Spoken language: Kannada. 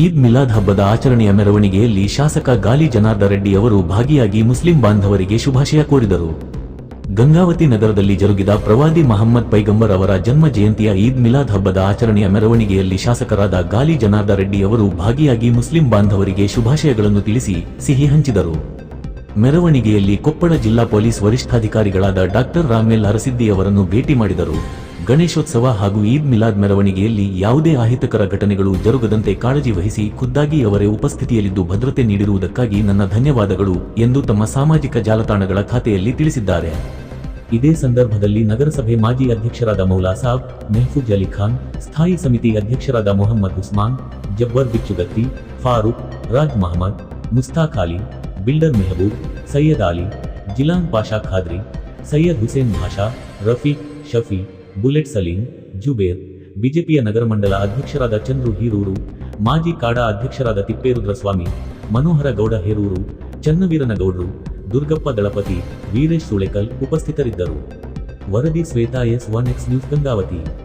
ಈದ್ ಮಿಲಾದ್ ಹಬ್ಬದ ಆಚರಣೆಯ ಮೆರವಣಿಗೆಯಲ್ಲಿ ಶಾಸಕ ಗಾಲಿ ಜನಾರ್ದ ರೆಡ್ಡಿ ಅವರು ಭಾಗಿಯಾಗಿ ಮುಸ್ಲಿಂ ಬಾಂಧವರಿಗೆ ಶುಭಾಶಯ ಕೋರಿದರು. ಗಂಗಾವತಿ ನಗರದಲ್ಲಿ ಜರುಗಿದ ಪ್ರವಾದಿ ಮಹಮ್ಮದ್ ಪೈಗಂಬರ್ ಅವರ ಜನ್ಮ ಜಯಂತಿಯ ಈದ್ ಮಿಲಾದ್ ಹಬ್ಬದ ಆಚರಣೆಯ ಮೆರವಣಿಗೆಯಲ್ಲಿ ಶಾಸಕರಾದ ಗಾಲಿ ಜನಾರ್ದ ರೆಡ್ಡಿ ಅವರು ಭಾಗಿಯಾಗಿ ಮುಸ್ಲಿಂ ಬಾಂಧವರಿಗೆ ಶುಭಾಶಯಗಳನ್ನು ತಿಳಿಸಿ ಸಿಹಿ ಹಂಚಿದರು. ಮೆರವಣಿಗೆಯಲ್ಲಿ ಕೊಪ್ಪಳ ಜಿಲ್ಲಾ ಪೊಲೀಸ್ ವರಿಷ್ಠಾಧಿಕಾರಿಗಳಾದ ಡಾಕ್ಟರ್ ರಾಮೇಲ್ ಅರಸಿದ್ದಿ ಅವರನ್ನು ಭೇಟಿ ಮಾಡಿದರು. ಗಣೇಶೋತ್ಸವ ಹಾಗೂ ಈದ್ ಮಿಲಾದ್ ಮೆರವಣಿಗೆಯಲ್ಲಿ ಯಾವುದೇ ಅಹಿತಕರ ಘಟನೆಗಳು ಜರುಗದಂತೆ ಕಾಳಜಿ ವಹಿಸಿ ಖುದ್ದಾಗಿ ಅವರೇ ಉಪಸ್ಥಿತಿಯಲ್ಲಿದ್ದು ಭದ್ರತೆ ನೀಡಿರುವುದಕ್ಕಾಗಿ ನನ್ನ ಧನ್ಯವಾದಗಳು ಎಂದು ತಮ್ಮ ಸಾಮಾಜಿಕ ಜಾಲತಾಣಗಳ ಖಾತೆಯಲ್ಲಿ ತಿಳಿಸಿದ್ದಾರೆ. ಇದೇ ಸಂದರ್ಭದಲ್ಲಿ ನಗರಸಭೆ ಮಾಜಿ ಅಧ್ಯಕ್ಷರಾದ ಮೌಲಾ ಸಾಬ್, ಮೆಹಫೂಜ್ ಅಲಿ ಖಾನ್, ಸ್ಥಾಯಿ ಸಮಿತಿ ಅಧ್ಯಕ್ಷರಾದ ಮೊಹಮ್ಮದ್ ಉಸ್ಮಾನ್, ಜಬ್ಬರ್ ಬಿಚ್ಚುಗತ್ತಿ, ಫಾರೂಕ್, ರಾಜ್ ಮಹಮ್ಮದ್, ಮುಸ್ತಾಕ್ ಅಲಿ, ಬಿಲ್ಡರ್ ಮೆಹಬೂಬ್, ಸೈಯದ್ ಅಲಿ, ಜಿಲಾನ್ ಪಾಷಾ ಖಾದ್ರಿ, ಸೈಯದ್ ಹುಸೇನ್ ಭಾಷಾ, ರಫೀಕ್, ಶಫಿ ಬುಲೆಟ್ ಸಲೀಂ, ಜುಬೇರ್, ಬಿಜೆಪಿಯ ನಗರ ಮಂಡಲ ಅಧ್ಯಕ್ಷರಾದ ಚಂದ್ರು ಹೀರೂರು, ಮಾಜಿ ಕಾಡಾ ಅಧ್ಯಕ್ಷರಾದ ತಿಪ್ಪೇರುದ್ರಸ್ವಾಮಿ, ಮನೋಹರ ಗೌಡ ಹೇರೂರು, ಚನ್ನವೀರನಗೌಡರು, ದುರ್ಗಪ್ಪ ದಳಪತಿ, ವೀರೇಶ್ ಸುಳೆಕಲ್ ಉಪಸ್ಥಿತರಿದ್ದರು. ವರದಿ Shweta S one X news Gangavathi.